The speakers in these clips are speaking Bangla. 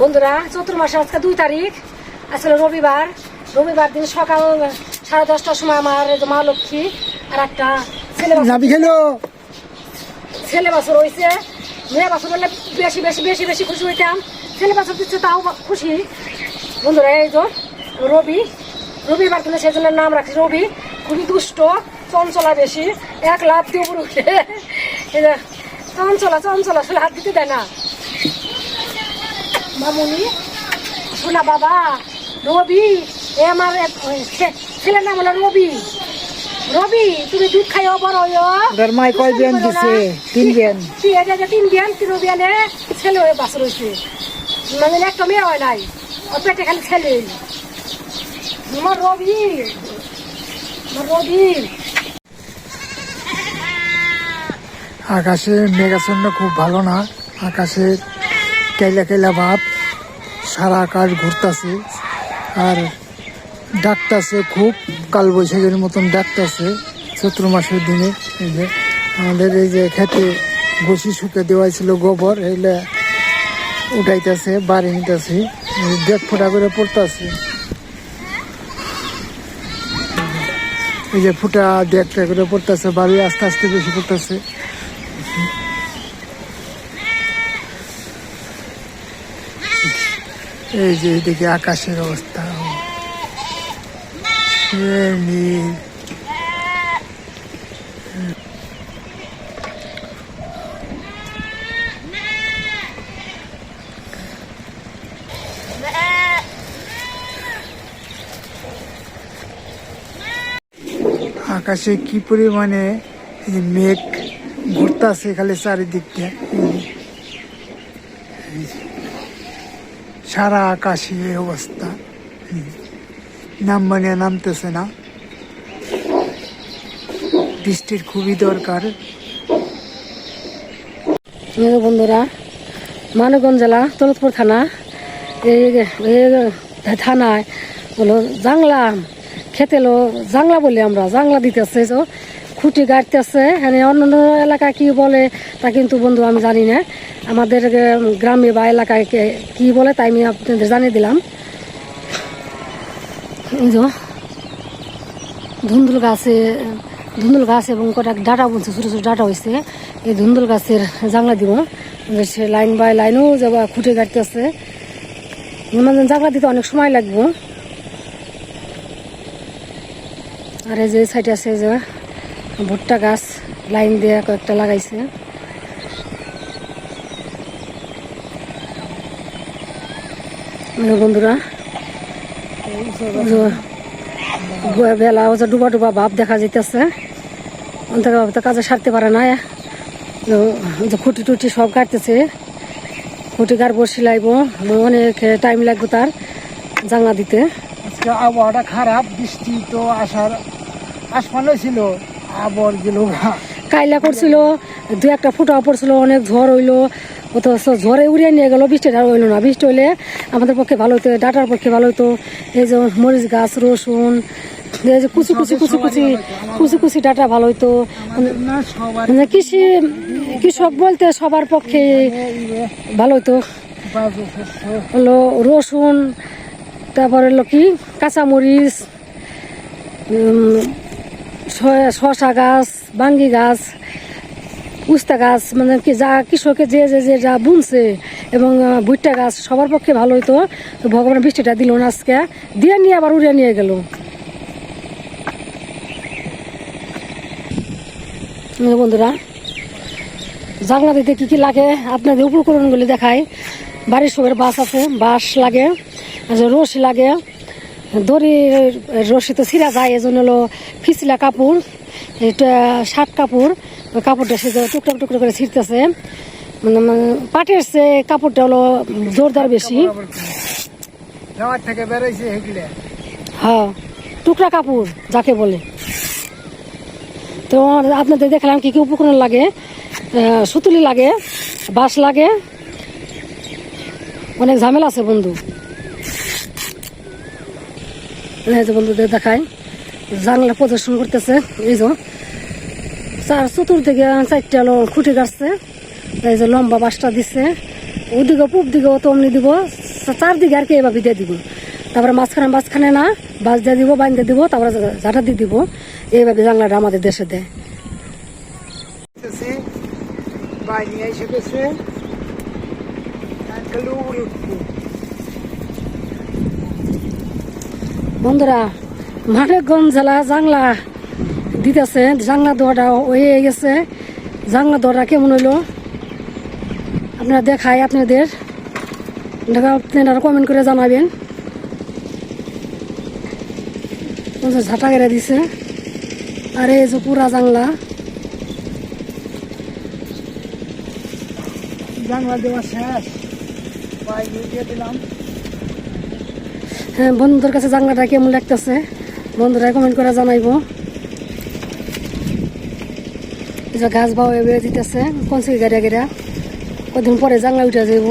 বন্ধুরা চতুর্মাসে আজকে দুই তারিখ। আসলে রবিবার। রবিবার দিন সকাল সাড়ে দশটার সময় আমার মা লক্ষ্মী আর একটা ছেলে ছেলে বাছর হয়েছে মেয়ে বাছর বললে বেশি বেশি বেশি বেশি খুশি হইতাম। ছেলে বাছর দিচ্ছে তাও খুশি। বন্ধুরা এই তো রবি। রবিবার দিনে সেই জন্য নাম রাখছি রবি। খুবই দুষ্ট। চঞ্চলা বেশি এক লাভ দিয়ে উপরে উঠে চঞ্চলা চঞ্চলা আসলে হাত দিতে দেয় না। মামুনি শোনা বাবা রবি এ আমার ছেলের নাম হলো রবি। রবি তুমি দুধ খাইও বড় হইও। ওদের মাই কয় বিয়ান দিছে? তিন বিয়ান তিন হাজার তিন বিয়ান তিন বিয়ানে ছেলে হয়ে বাস রয়েছে মানে একটা মেয়ে হয় নাই ওর পেটে খালি ছেলে। আমার রবি আমার রবি আকাশে মেঘাচ্ছন্ন, খুব ভালো না। আকাশে কেলা কেলা ভাব সারা আকাশ ঘুরতাছে। আর ডাকতাছে খুব কাল বৈশাখের মতন ডাকতাছে চৈত্র মাসের দিনে। এই যে আমাদের এই যে খেতে ঘষি শুকে দেওয়া ছিল গোবর এইগুলা উঠাইতেছে, বাড়ি নিতেছে দেড় ফোটা করে পড়তাছে। এই যে ফুটা দেড়টা করে পড়তেছে, বাড়ি আস্তে আস্তে বেশি পড়তেছে। এই যে এদিকে আকাশের অবস্থা। আকাশে কি পরিমাণে মেঘ ঘুরতেছে খালি চারিদিকটা। সারা আকাশে এই অবস্থা। নাম মানে নামতেছে না। বৃষ্টির খুবই দরকার। বন্ধুরা মানবগঞ্জ জেলা, দৌলতপুর থানা, এই থানায় হলো জাংলা খেতে লো জাংলা বলি আমরা, জাংলা দিতেছে খুঁটি গাড়তেছে হ্যাঁ অন্য এলাকায় কি বলে তা কিন্তু বন্ধু আমি জানি না। আমাদের গ্রামে বা এলাকায় কে- বলে তাই আমি আপনাদের জানিয়ে দিলাম। ধুন্দুল গাছে, ধুন্দুল গাছ এবং কটা ডাটা বলছে, ছোটো ছোটো ডাটা হয়েছে এই ধুন্দুল গাছের জাংলা দিব। সে লাইন বাই লাইনও যাবা খুঁটে কাটতেছে মানে জাংলা দিতে অনেক সময় লাগবে। আর এই যে সাইডে আছে যে ভুট্টা গাছ লাইন দিয়ে কয়েকটা লাগাইছে। বন্ধুরা বেলা ও যে ডুবা ডুবা ভাব দেখা যাইতেছে। অন্তত তো কাজে সারতে পারে না। যে- খুঁটি টুটি সব কাটতেছে। খুঁটি গার বসি লাগবো অনেক টাইম লাগবে তার জাঙ্গা দিতে। আবহাওয়াটা খারাপ, বৃষ্টি তো আসার আসমানও ছিল। কাইলা করছিল দু একটা ফুটা পড়ছিল, অনেক ঝড় হইল। অত ঝড়ে উড়িয়ে নিয়ে গেল বৃষ্টিটা হইল না। বৃষ্টি হইলে আমাদের পক্ষে ভালো হতো ডাটার পক্ষে ভালো হতো এই যে মরিচ গাছ, রসুন কুচি কুচি কুচি কুচি কুচি কুচি ডাটা ভালো হইতো। মানে কৃষি, কৃষক বলতে সবার পক্ষে ভালো হতো হলো রসুন, তারপরে হলো কি? কাঁচামরিচ উম, শ- শসা গাছ বাঙ্গি গাছ উস্তা গাছ মানে কি যা কৃষকে যে যে যে যা বুনছে এবং ভুট্টা গাছ সবার পক্ষে ভালো হইতো। তো ভগবান বৃষ্টিটা দিল না আজকে। দিয়ে নিয়ে আবার উড়িয়ে নিয়ে গেল। বন্ধুরা জানলা দিতে কি কি লাগে আপনাদের উপকরণগুলি দেখায় বাড়ির সবের বাস আছে বাঁশ লাগে রশি লাগে। দড়ি রশি তো ছিঁড়া যায় এজন্য হলো ফিসলা কাপড় এটা শার্ট কাপড় ওই কাপড়টা সে টুকরো টুকরো করে ছিঁড়তেছে। মানে মানে পাটের সে কাপড়টা হলো জোরদার বেশি। হ্যাঁ টুকরা কাপড় যাকে বলে। তো আপনাদের দেখলাম কি কি উপকরণ লাগে। সুতুলি লাগে বাঁশ লাগে। অনেক ঝামেলা আছে বন্ধু। বন্ধুদের দেখায় জানলা প্রদর্শন করতেছে, এই যে। চার চতুর্দিকে চারটা খুঁটি কাটছে, এই যে লম্বা বাসটা দিচ্ছে ওদিকে পূব দিকে তো অমনি দিব চারদিকে আর কি এভাবে দিয়ে দিব। তারপরে মাঝখানে মাঝখানে না বাস দিয়ে দিব বাইন দিয়ে দিব, তারপরে ঝাঁটা দিয়ে দিব। এইভাবে জানলাটা আমাদের দেশে দেয়। বাইরে এসে গেছে। বন্ধুরা মানিকগঞ্জ জেলা জাংলা দিতেছে, জাংলা দোয়াটা হয়ে গেছে। জাংলা দোয়াটা কেমন হইল? আপনারা দেখায় আপনাদের। আপনারা কমেন্ট করে জানাবেন। ঝাঁটা কেটে দিছে। আর এই যে পুরা জাংলা। জানলা দেওয়া শেষ। দিলাম। হ্যাঁ বন্ধুদের কাছে জাংলাটা কেমন লাগতেছে? বন্ধুরা কমেন্ট করে জানাইবো। যে গাছ বাউ এবে দিতেছে কনসি গাড়িয়া গাড়িয়া কদিন পরে জাংলা উঠে যাইব।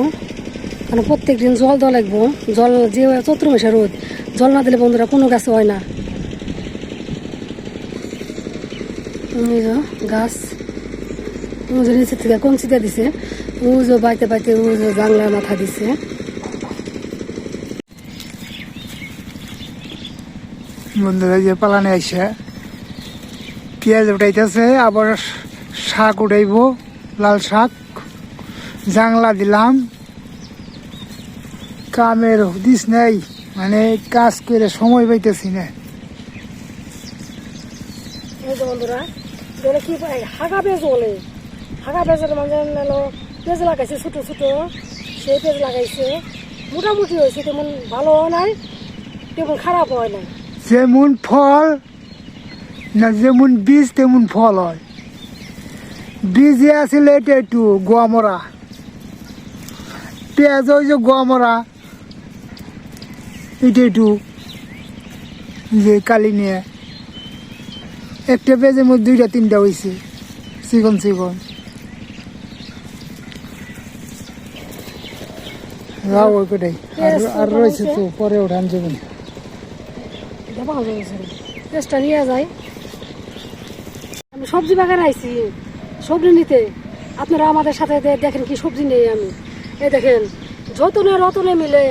কারণ প্রত্যেক দিন জল দেওয়া লাগবো। জল যে চৈত্র মাসে রোদ, জল না দিলে বন্ধুরা কোনো গাছে হয় না। গাছ। নিচের থেকে কঞ্চিতে দিছে? যে বাইতে বাইতে ও যে জাংলার মাথা দিছে। বন্ধুরা যে পালানে আইসে, পেঁয়াজ উঠাইতেছে, আবার শাক উঠাইব, লাল শাক, জাংলা দিলাম। কামের হদিস নেই মানে কাজ করে সময় পাইতেছি না। বন্ধুরা কি হাগা পেঁয়াজ বলে। হাগা পেঁয়াজের পেঁয়াজ লাগাইছে ছোট ছোট, সেই লাগাইছে। মোটামুটি হয়েছে, তেমন ভালো হয় নাই, তেমন খারাপ হয় নাই। যেমন ফল, না যেমন বীজ, তেমন ফল হয়। বীজে আছিল এটা একটু, গোয়ামরা। পেঁয়াজ ওই যে গোয়ামরা। এটা একটু, যে কালি নিয়ে। একটা পেঁয়াজের মধ্যে দুইটা, তিনটা হয়েছে চিকন চিকন। যাও, ওই আর আর রয়েছে তো, পরে ওঠান যাবেন। গেছে নিয়ে যায় আমি সবজি বাগান আইছি, সবজি নিতে। আপনারা আমাদের সাথে দেখেন কি সবজি নেই আমি। এই দেখেন, যতনে রতনে মিলে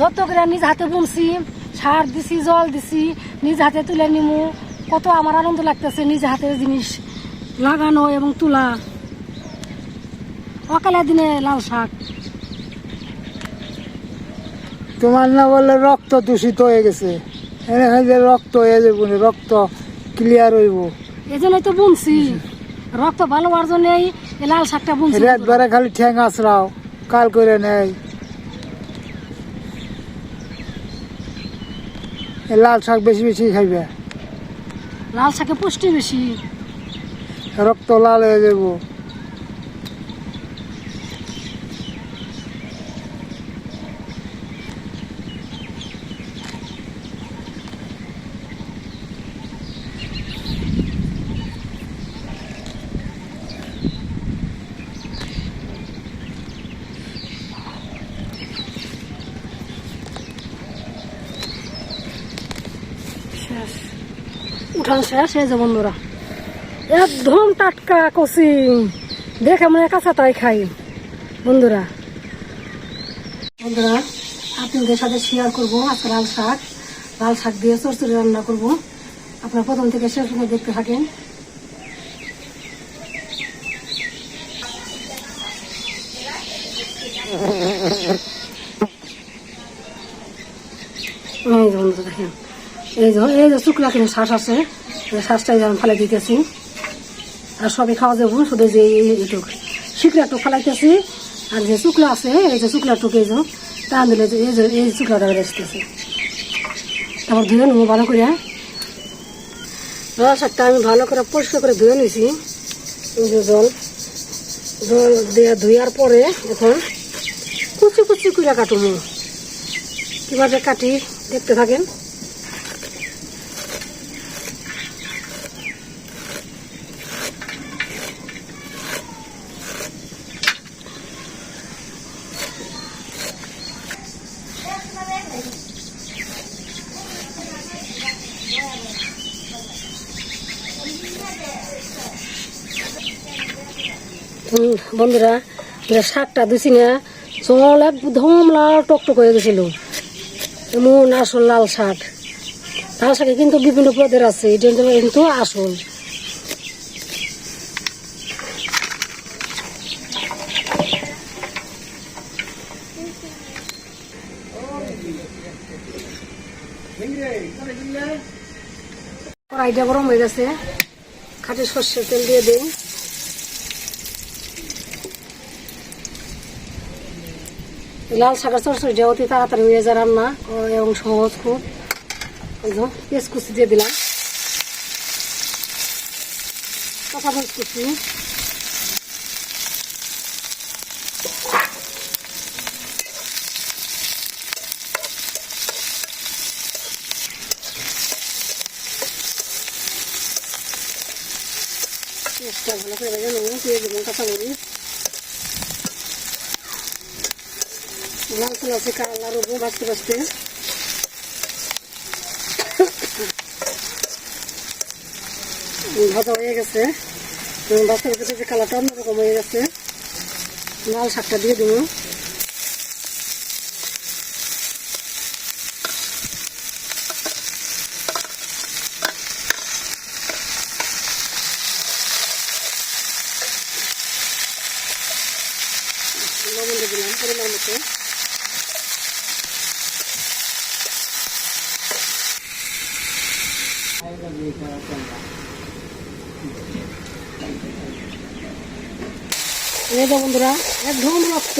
যত করে নিজ হাতে বুনছি, সার দিছি, জল দিছি, নিজ হাতে তুলে নিমু, কত আমার আনন্দ লাগতেছে নিজ হাতের জিনিস লাগানো এবং তোলা। অকালের দিনে লাল শাক। তোমার না বললে রক্ত দূষিত হয়ে গেছে। যে রক্ত হয়ে যাব রক্ত ক্লিয়ার হইব। এই জন্যই তো বুনছি। রক্ত ভালো হওয়ার জন্যই এই লাল শাকটা বুনছি। রাত বেড়া খালি ঠ্যাং আছড়াও কাল করে নেই। লাল শাক বেশি বেশি খাইবে। লাল শাকে পুষ্টি বেশি। রক্ত লাল হয়ে যাব উঠান শেষ বন্ধুরা। একদম টাটকা কচি দেখে মনে কাঁচা তাই খাই। বন্ধুরা। বন্ধুরা, আপনাদের সাথে শেয়ার করব আজকে লাল শাক। লাল শাক দিয়ে চরচড়ি রান্না করব। আপনারা প্রথম থেকে শেষ পর্যন্ত দেখতে থাকেন। এই যে দেখেন। এই যে এই যে শুকলা কিন্তু শ্বাস আছে। শ্বাসটাই আমি ফেলে দিতেছি। আর সবই খাওয়া যাব শুধু যে এই- এইটুক শিকড়া টুক ফেলাইতেছি, আর যে শুকলা আছে, এই যে শুকলা টুক এই যে, তা দিলে এই যে এই শুকলাটা বেরোতেছে তারপর ধুয়ে নেব ভালো করে। শাকটা আমি ভালো করে পরিষ্কার করে ধুয়ে এই যে জল। জল দিয়ে ধুয়ার পরে এখন কুচি কুচি করে কাটুমো কীভাবে কাটি, দেখতে থাকেন। বন্ধুরা শাকটা দিছি না, জল একদম লাল টকটক হয়ে গেছিল। এমন আসল লাল শাক। লাল শাকে কিন্তু বিভিন্ন পদের আছে এটা কিন্তু আসল। কড়াইটা গরম হয়ে গেছে। খাটে সর্ষের তেল দিয়ে দিই। লাল শাকের চরচড়িটা অতি তাড়াতাড়ি হয়ে যায় রান্না। এবং সহজ খুব। পেঁয়াজ কুচি দিয়ে দিলাম। কাঁচা মরিচ কুচি ভালো করে ভেজে নেব দিয়ে দেবো কাঁচা মরিচ বাঁচতে ভাজা হয়ে গেছে বাচ্চার ভিতরে যে কালারটা অন্যরকম হয়ে গেছে লাল শাকটা দিয়ে দেবো লবণ দিয়ে দিলাম পরিমাণ মতো এই বন্ধুরা, একদম রক্ত।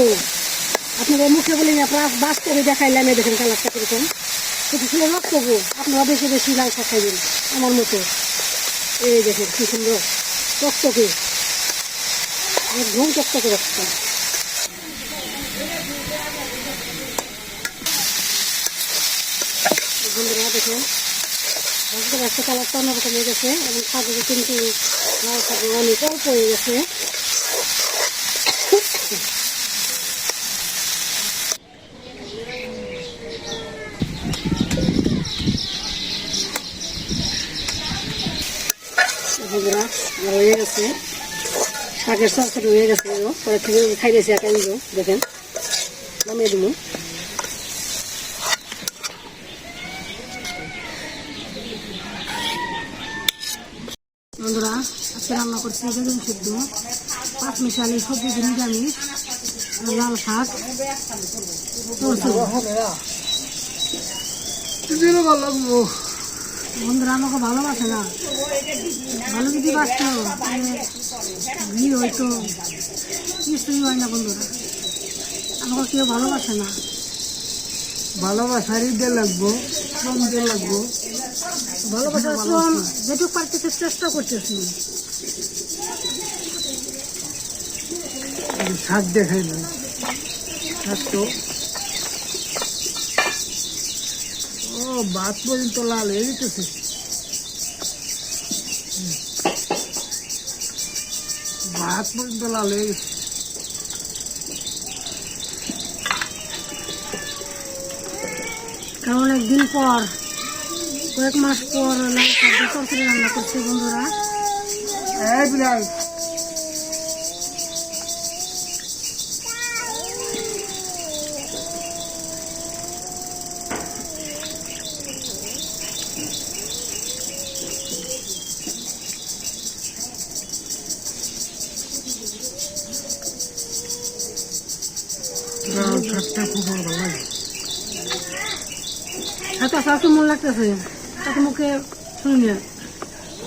আপনারা মুখে বলে আপনারা বাস্তবে দেখাইলাম দেখেন কালারটা কীরকম। কিন্তু ছিল রক্ত গো, আপনারা বেশি বেশি লাল খাইবেন, আমার মতো। এই দেখেন কি সুন্দর টকটকে একদম টকটকে রক্ত। বন্ধুরা, দেখেন। ভাজতে ভাজতে কালারটা অন্যরকম হয়ে গেছে এবং শাকের কিন্তু লাল শাকের অনেক অল্প হয়ে গেছে। আমার গেছে। শাকের সরকারি হয়ে গেছে পরে থেকে খাই দিয়েছি একা এগুলো দেখেন। নামিয়ে দিব বন্ধুরা আজকে রান্না করছি বেগুন সিদ্ধ পাঁচ মিশালি সবজি নিরামিষ আর লাল শাক ভালো লাগবো বন্ধুরা আমাকে ভালোবাসে না। ভালো যদি বাঁচত বিয়ে হয়তো কিছুই হয় না বন্ধুরা। আমাকে কেউ ভালোবাসে না। ভালোবাসারই দিয়ে লাগবো শ্রম দিয়ে লাগবো। ভালোবাসার শ্রম যেটুকু পারতেছে চেষ্টা করতেছি শাক দেখাই না। শাক তো। ও ভাত পর্যন্ত লাল হয়ে যেতেছে ভাত পর্যন্ত লাল হয়ে গেছে কারণ অনেকদিন পর কয়েক মাস পর লাল শাক দিয়ে তরকারি রান্না করছি বন্ধুরা এই বিলাল লাল শাকটা খুব ভালো লাগে এত শাকটা মন লাগতেছে মুখে শুনে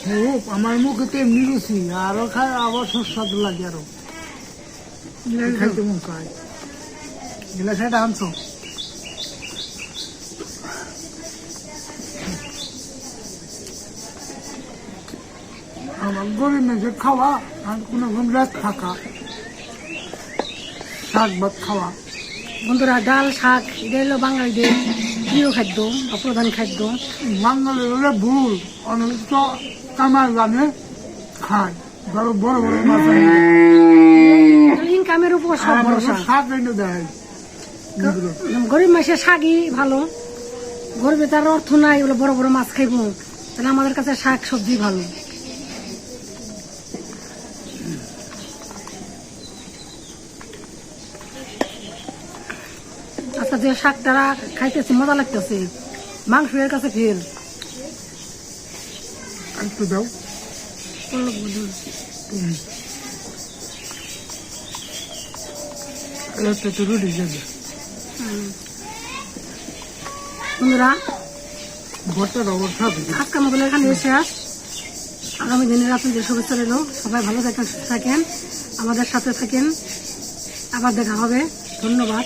খুব আমার মুখে তো এমনি রুচি আরও খাই আবার সুস্বাদু লাগে আরও। খাইতে মন চায় গিলা সেটা আনছো? আমার গরিব মেঘে খাওয়া আর কোনো রাত থাকা। শাক ভাত খাওয়া। বন্ধুরা ডাল শাক এটা হলো বাঙালিদের প্রিয় খাদ্য বা প্রধান খাদ্য? বাঙালির হলে ভুল। অনেক তো কামার গানে খায়। ধরো বড় বড় মাছ। ইনকামের উপর সব ভরসা। শাক দেয়। গরিব মাসে শাকই ভালো। গরিবে তার অর্থ নাই বড় বড় মাছ খাইব। তাহলে আমাদের কাছে শাক সবজি ভালো। আচ্ছা যে শাকটা খাইতেছি মজা লাগতেছে। মাংস এর কাছে ফেল একটু দাও। রুটি যাবে। বন্ধুরা আজকে আমাদের এখানে শেষ আগামী দিনের আপনাদের শুভেচ্ছা রইল সবাই ভালো থাকেন সুস্থ থাকেন আমাদের সাথে থাকেন। আবার দেখা হবে। ধন্যবাদ।